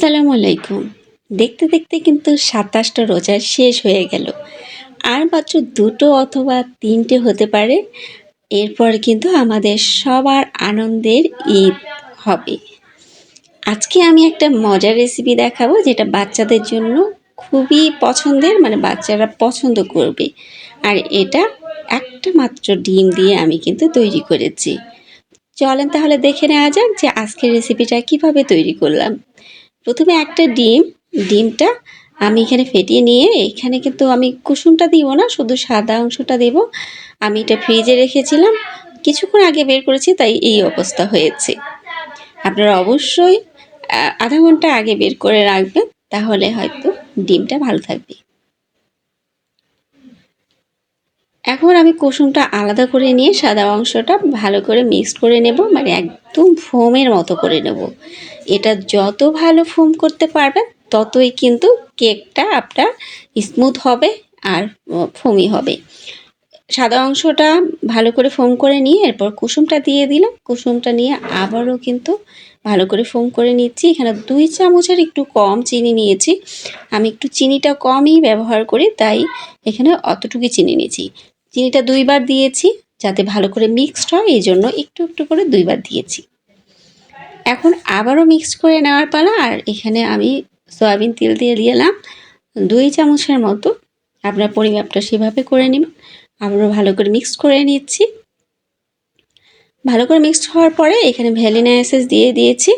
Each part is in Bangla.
আসসালামু আলাইকুম। দেখতে দেখতে কিন্তু সাতাশটা রোজা শেষ হয়ে গেল। আর মাত্র দুটো অথবা তিনটে হতে পারে। এরপর কিন্তু আমাদের সবার আনন্দের ঈদ হবে। আজকে আমি একটা মজার রেসিপি দেখাবো যেটা বাচ্চাদের জন্য খুবই পছন্দের মানে বাচ্চারা পছন্দ করবে। আর এটা একটা মাত্র ডিম দিয়ে আমি কিন্তু তৈরি করেছি। চলেন তাহলে দেখে নেওয়া যাক যে আজকের রেসিপিটা কীভাবে তৈরি করলাম। প্রথমে একটা ডিম, ডিমটা আমি এখানে ফেটিয়ে নিয়ে এখানে কিন্তু আমি কুসুমটা দিব না, শুধু সাদা অংশটা দেব। আমি এটা ফ্রিজে রেখেছিলাম, কিছুক্ষণ আগে বের করেছি, তাই এই অবস্থা হয়েছে। আপনারা অবশ্যই আধা ঘণ্টা আগে বের করে রাখবেন, তাহলে হয়তো ডিমটা ভালো থাকবে। এখন আমি কুসুমটা আলাদা করে নিয়ে সাদা অংশটা ভালো করে মিক্স করে নেব মানে একদম ফোমের মতো করে নেব। এটা যত ভালো ফোম করতে পারবেন, ততই কিন্তু কেকটা আপনার স্মুথ হবে আর ফোমি হবে। সাদা অংশটা ভালো করে ফোম করে নিয়ে এরপর কুসুমটা দিয়ে দিলাম। কুসুমটা নিয়ে আবারও কিন্তু ভালো করে ফোম করে নিচ্ছি। এখানে দুই চামচের একটু কম চিনি নিয়েছি। আমি একটু চিনিটা কমই ব্যবহার করি, তাই এখানে অতটুকুই চিনি নিয়েছি। চিনিটা দুইবার দিয়েছি যাতে ভালো করে মিক্সড হয়, এই জন্য একটু একটু করে দুইবার দিয়েছি। এখন আবারও মিক্স করে নেওয়ার পালা, আর এখানে আমি সয়াবিন তেল দিয়ে দিলাম। দুই চামচের মতো, আপনার পরিমাপটা সেভাবে করে নেবেন আবারও ভালো করে মিক্স করে নিচ্ছি। ভালো করে মিক্সড হওয়ার পরে এখানে ভ্যানিলা এসেন্স দিয়ে দিয়েছি।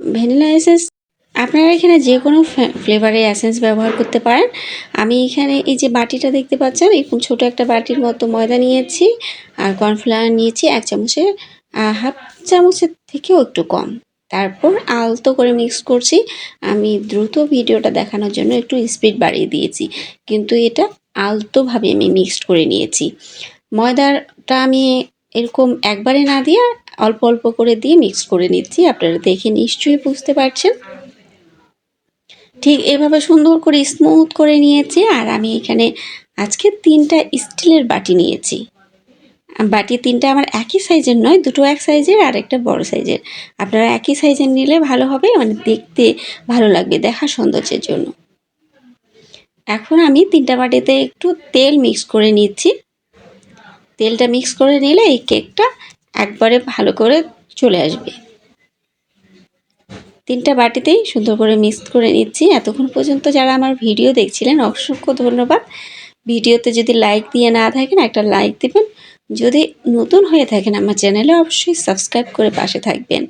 ভ্যানিলা এসেন্স আপনারা এখানে যে কোনো ফ্লেভারের অ্যাসেন্স ব্যবহার করতে পারেন। আমি এখানে এই যে বাটিটা দেখতে পাচ্ছেন এরকম ছোটো একটা বাটির মতো ময়দা নিয়েছি আর কর্নফ্লাওয়ার নিয়েছি এক চামচের হাফ চামচের থেকেও একটু কম। তারপর আলতো করে মিক্স করছি। আমি দ্রুত ভিডিওটা দেখানোর জন্য একটু স্পিড বাড়িয়ে দিয়েছি। কিন্তু এটা আলতোভাবে আমি মিক্সড করে নিয়েছি। ময়দাটা আমি এরকম একবারে না দিয়ে অল্প অল্প করে দিয়ে মিক্স করে নিচ্ছি। আপনারা দেখে নিশ্চয়ই বুঝতে পারছেন। ঠিক এভাবে সুন্দর করে স্মুথ করে নিয়েছি আর আমি এখানে আজকে তিনটা স্টিলের বাটি নিয়েছি। বাটি তিনটা আমার একই সাইজের নয়, দুটো এক সাইজের আর একটা বড় সাইজের আপনারা একই সাইজের নিলে ভালো হবে মানে দেখতে ভালো লাগবে দেখা সৌন্দর্যের জন্য। এখন আমি তিনটা বাটিতে একটু তেল মিক্স করে নিচ্ছি। তেলটা মিক্স করে নিলে এই কেকটা একবারে ভালো করে চলে আসবে। তিনটা বাটিতেই সুন্দর করে মিক্স করে নিচ্ছি। এতক্ষণ পর্যন্ত যারা আমার ভিডিও দেখছিলেন, অসংখ্য ধন্যবাদ। ভিডিওতে যদি লাইক দিয়ে না থাকেন, একটা লাইক দেবেন। যদি নতুন হয়ে থাকেন, আমার চ্যানেলে অবশ্যই সাবস্ক্রাইব করে পাশে থাকবেন।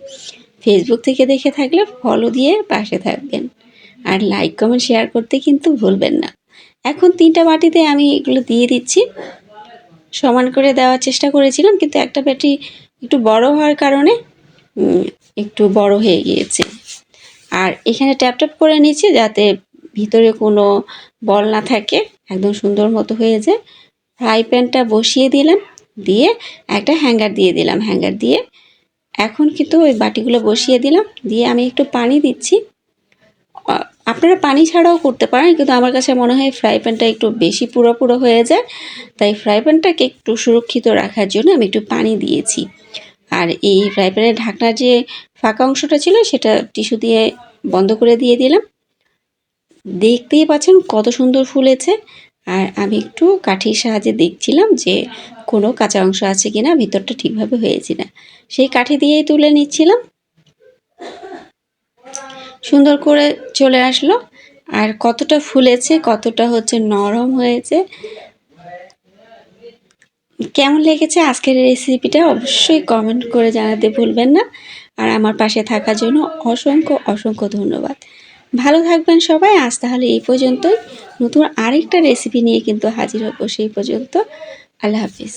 ফেসবুক থেকে দেখে থাকলে ফলো দিয়ে পাশে থাকবেন। আর লাইক, কমেন্ট, শেয়ার করতে কিন্তু ভুলবেন না। এখন তিনটা বাটিতে আমি এগুলো দিয়ে দিচ্ছি। সমান করে দেওয়ার চেষ্টা করেছিলাম, কিন্তু একটা ব্যাটি একটু বড় হওয়ার কারণে একটু বড় হয়ে গিয়েছে। আর এখানে ট্যাপ ট্যাপ করে নিচ্ছি যাতে ভিতরে কোনো বল না থাকে, একদম সুন্দর মতো হয়ে যায়। ফ্রাই প্যানটা বসিয়ে দিলাম, দিয়ে একটা হ্যাঙ্গার দিয়ে দিলাম। হ্যাঙ্গার দিয়ে এখন কিন্তু ওই বাটিগুলো বসিয়ে দিলাম, দিয়ে আমি একটু পানি দিচ্ছি। আপনারা পানি ছাড়াও করতে পারেন, কিন্তু আমার কাছে মনে হয় ফ্রাই প্যানটা একটু বেশি পুরো পুরো হয়ে যায়। তাই ফ্রাই প্যানটাকে একটু সুরক্ষিত রাখার জন্য আমি একটু পানি দিয়েছি। আর এই ফ্রাই প্যানের ঢাকনার যে ফাঁকা অংশটা ছিল, সেটা টিস্যু দিয়ে বন্ধ করে দিয়ে দিলাম। দেখতেই পাচ্ছেন কত সুন্দর ফুলেছে আর আমি একটু কাঠির সাহায্যে দেখছিলাম যে কোনো কাঁচা অংশ আছে কিনা, ভিতরটা ঠিকভাবে হয়েছে না। সেই কাঠি দিয়েই তুলে নিচ্ছিলাম। সুন্দর করে চলে আসলো। আর কতটা ফুলেছে কতটা হচ্ছে নরম হয়েছে কেমন লেগেছে আজকের রেসিপিটা অবশ্যই কমেন্ট করে জানাতে ভুলবেন না। আর আমার পাশে থাকার জন্য অসংখ্য অসংখ্য ধন্যবাদ। ভালো থাকবেন সবাই। আজ তাহলে এই পর্যন্তই। নতুন আরেকটা রেসিপি নিয়ে কিন্তু হাজির হব সেই পর্যন্ত। আল্লাহ হাফিজ।